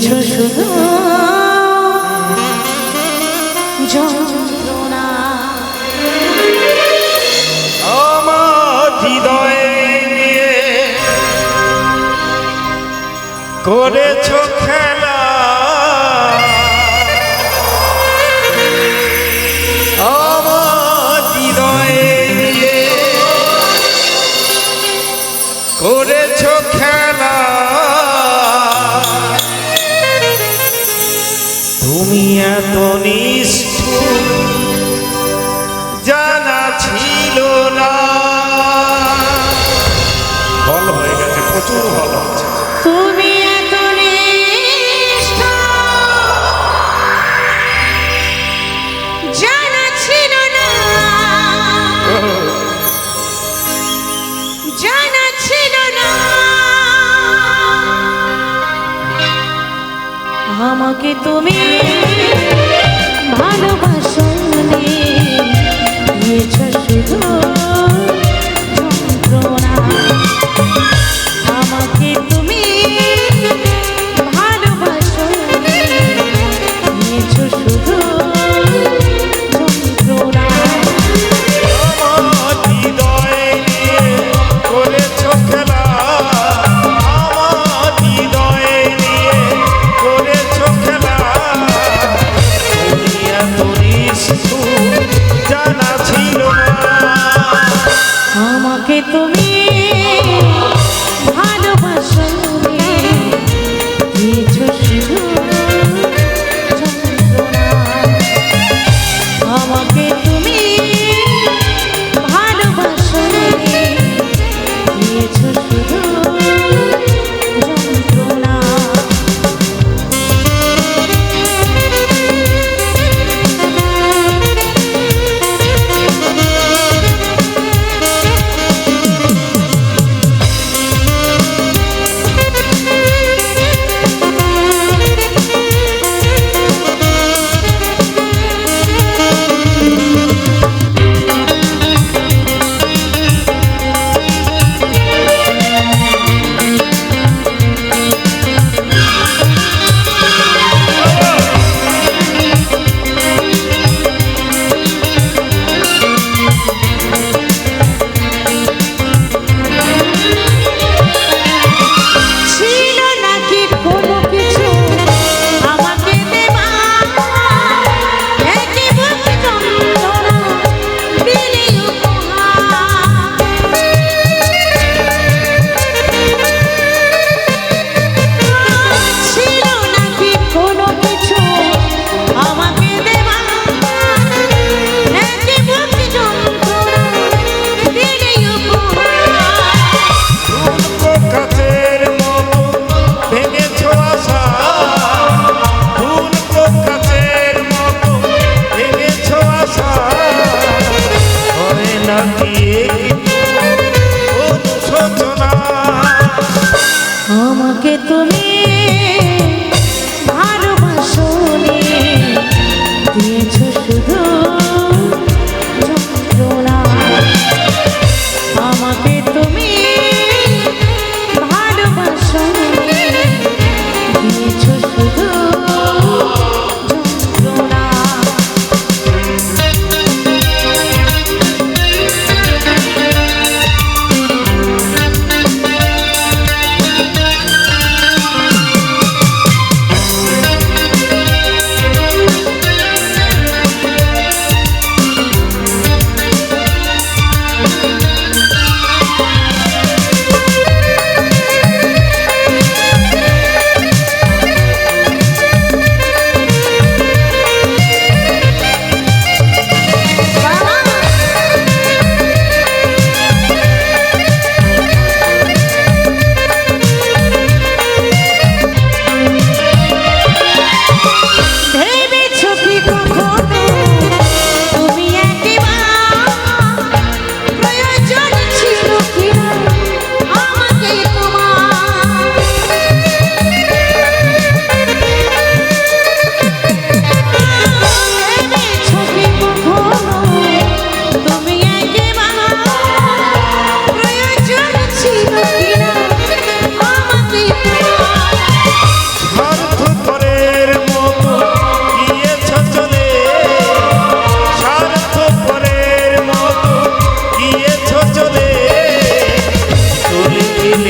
দিয়েছ শুধু যন্ত্রণা। আমার হৃদয়ে নিয়ে করেছ আমাকে তুমি ভালোবাসো camino.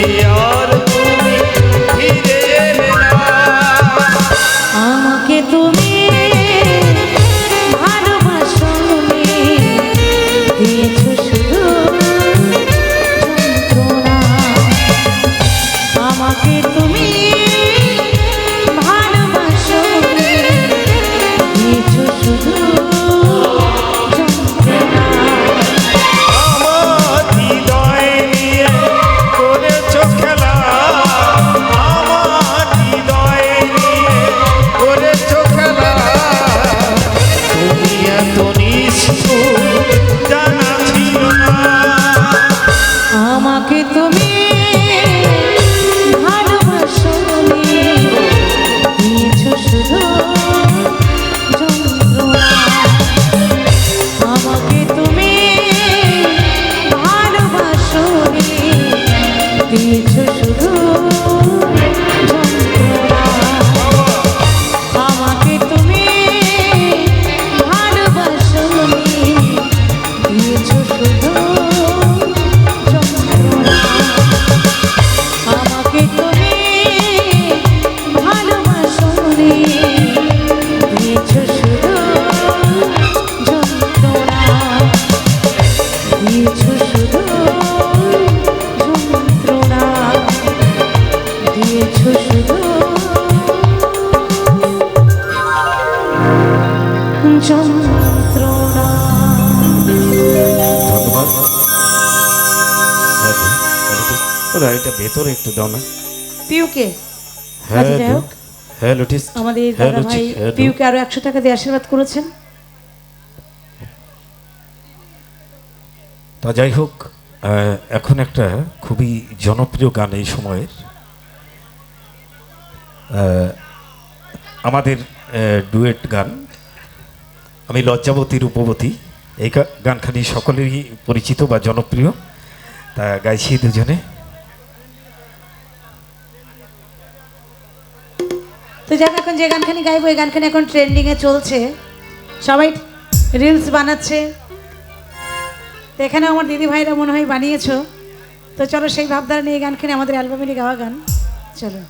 Señor. ধন্যবাদ। হ্যাঁ, ওরা এটা ভেতরে একটু দাও না। পিউকে হ্যাঁ। হ্যাঁ লুটিস আমাদের হ্যাঁ, দাদা ভাই হ্যাঁ, পিউকে আরও একশো টাকা দিয়ে আশীর্বাদ করেছেন। তা যাই হোক এখন একটা খুবই জনপ্রিয় গান এই সময়ের। আমাদের ডুয়েট গান। আমি লজ্জাবতী রূপবতী এই গানখানি সকলেরই পরিচিত বা জনপ্রিয়। তা গাইছি দুজনে। তো যাক, এখন যে গানখানি গাইবো, এই গানখানি এখন ট্রেন্ডিংয়ে চলছে। সবাই রিলস বানাচ্ছে। তো এখানে আমার দিদি ভাইরা মনে হয় বানিয়েছো। তো চলো সেই ভাবধারা নিয়ে গানখানি আমাদের অ্যালবামেরই গাওয়া গান। চলো।